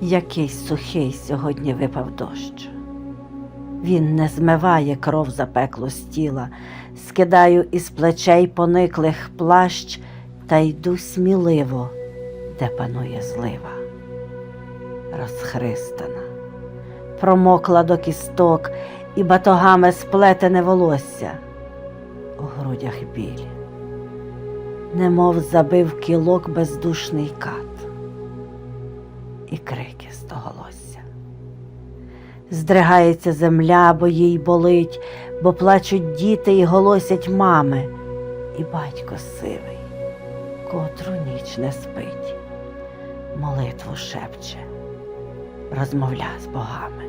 Який сухий сьогодні випав дощ. Він не змиває кров запеклу з тіла, скидаю із плечей пониклих плащ та йду сміливо, де панує злива. Розхристана, промокла до кісток і батогами сплетене волосся, у грудях біль, немов забив кілок бездушний кат, і крики стоголосся. Здригається земля, бо їй болить, бо плачуть діти і голосять мами, і батько сивий, котру ніч не спить, молитву шепче, розмовля з богами.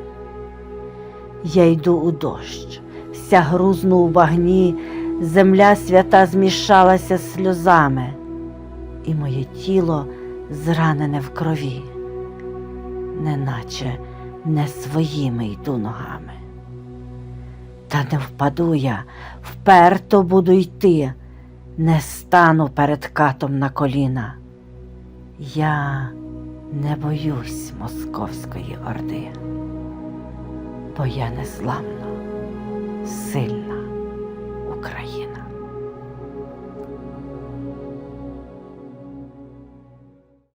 Я йду у дощ, вся грузну у багні, земля свята змішалася сльозами, і моє тіло зранене в крові, неначе не своїми йду ногами. Та не впаду я, вперто буду йти, не стану перед катом на коліна. Я не боюсь московської орди, бо я незламно, сильно